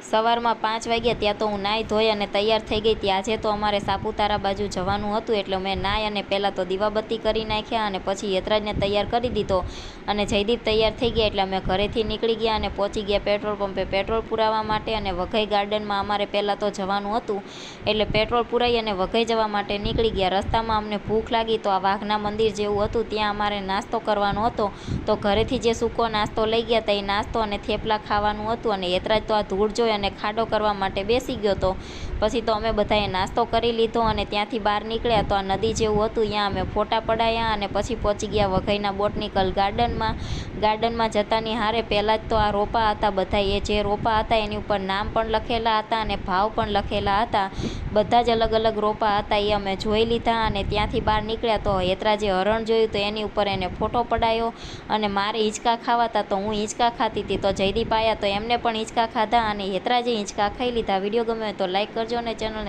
સવારમાં પાંચ વાગ્યા ત્યાં તો હું નાહી ધોઈ અને તૈયાર થઈ ગઈ. હતી આજે તો અમારે સાપુતારા બાજુ જવાનું હતું એટલે મેં નાહી અને પહેલાં તો દીવાબત્તી કરી નાખ્યા અને પછી યતરાજને તૈયાર કરી દીધો. અને જયદીપ તૈયાર થઈ ગયા એટલે અમે ઘરેથી નીકળી ગયા અને પહોંચી ગયા પેટ્રોલ પંપે. પેટ્રોલ પુરાવા માટે અને વઘઈ ગાર્ડનમાં અમારે પહેલાં તો જવાનું હતું. એટલે પેટ્રોલ પુરાઈ અને વઘઈ જવા માટે નીકળી ગયા. રસ્તામાં અમને ભૂખ લાગી તો આ વાઘના મંદિર જેવું હતું. ત્યાં અમારે નાસ્તો કરવાનો હતો. તો ઘરેથી જે સૂકો નાસ્તો લઈ ગયા હતા એ નાસ્તો અને થેપલા ખાવાનું હતું અને યતરાજ તો આ ધૂળ જોઈ અને ખાડો કરવા માટે બેસી ગયો તો. પછી તો અમે બધાએ નાસ્તો કરી લીધો અને ત્યાંથી બહાર નીકળ્યા તો આ નદી જેવું હતું. ત્યાં અમે ફોટા પડાયા અને પછી પહોંચી ગયા વઘઈના બોટનિકલ ગાર્ડનમાં. ગાર્ડનમાં જતાની હારે પહેલાં જ તો આ રોપા હતા બધા એ જે રોપા હતા એની ઉપર નામ પણ લખેલા હતા અને ભાવ પણ લખેલા હતા. બધા જ અલગ અલગ રોપા હતા એ અમે જોઈ લીધા અને ત્યાંથી બહાર નીકળ્યા તો યતરાજે હરણ જોયું તો એની ઉપર એને ફોટો પડાયો અને મારે હિંચકા ખાવાતા તો હું હિંચકા ખાતી હતી. તો જયદીપ આવ્યા તો એમને પણ હિંચકા ખાધા અને યતરાજે હિંચકા ખાઈ લીધા. વીડિયો ગમે તો લાઈક કરજો અને ચેનલને